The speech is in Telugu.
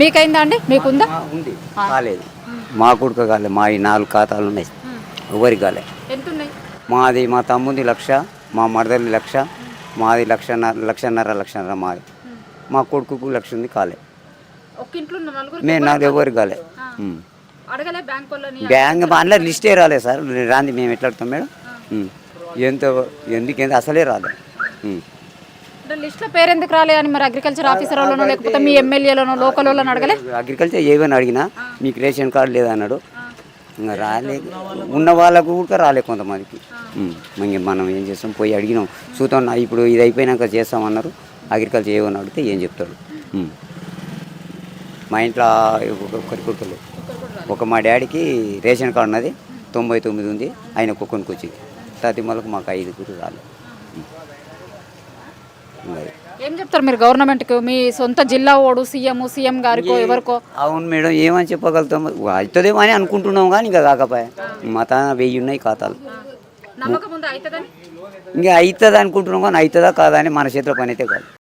మీకైందా అండి? మీకుందా? ఉంది. కాలేదు. మా కొడుకు కాలేదు మా ఈ నాలుగు ఖాతాలు ఉన్నాయి. ఎవరికి కాలే. ఎంత ఉన్నాయి మాది మా తమ్ముది లక్ష మా మరదలి లక్ష మాది లక్షన్నర లక్షన్నర లక్షన్నర మాది. మా కొడుకుకు లక్ష ఉంది కాలే. మేము నాకు ఎవరికి కాలే. బ్యాంక్ అందులో లిస్టే రాలేదు సార్. రాంది మేము ఎట్లా అడుగుతాం మేడం. ఎంత ఎందుకు అసలే రాలే. ఉమ్. అంటే లిస్ట్లో పేరు ఎందుకు రాలే అని మరి అగ్రికల్చర్ ఆఫీసర్ వాళ్ళనో లేకపోతే మీ ఎమ్మెల్యేలోనో లోకల్ వాళ్ళని అడగలే? అగ్రికల్చర్ ఏమని అడిగినా మీకు రేషన్ కార్డు లేదన్నాడు ఇంకా రాలేదు ఉన్న వాళ్ళకు కూడా రాలే కొంతమందికి. ఇంక మనం ఏం చేస్తాం? పోయి అడిగినాం. చూద్దాం ఇప్పుడు ఇది అయిపోయినాక చేస్తామన్నారు. అగ్రికల్చర్ ఏమని అడిగితే ఏం చెప్తాడు ఉమ్. మా ఇంట్లో ఒకరి కొడుకులు ఒక మా డాడీకి రేషన్ కార్డు ఉన్నది. తొంభై తొమ్మిది ఉంది. ఆయన కుక్కనికి వచ్చింది తతిమలకు మాకు ఐదుగురు రాలేదు అది. ఏం చెప్తారు మీరు గవర్నమెంట్కి? మీ సొంత జిల్లా ఓడు సీఎం సీఎం గారికో ఎవరికో? అవును మేడం ఏమని చెప్పగలుగుతాం? అవుతుందేమో అని అనుకుంటున్నాం కానీ ఇంకా కాకపోయా. మా తాన వెయ్యి ఉన్నాయి ఖాతాలు. ఇంకా అవుతుంది అనుకుంటున్నాం కానీ అవుతుందా కాదా అని మన చేతిలో పని అయితే కాదు.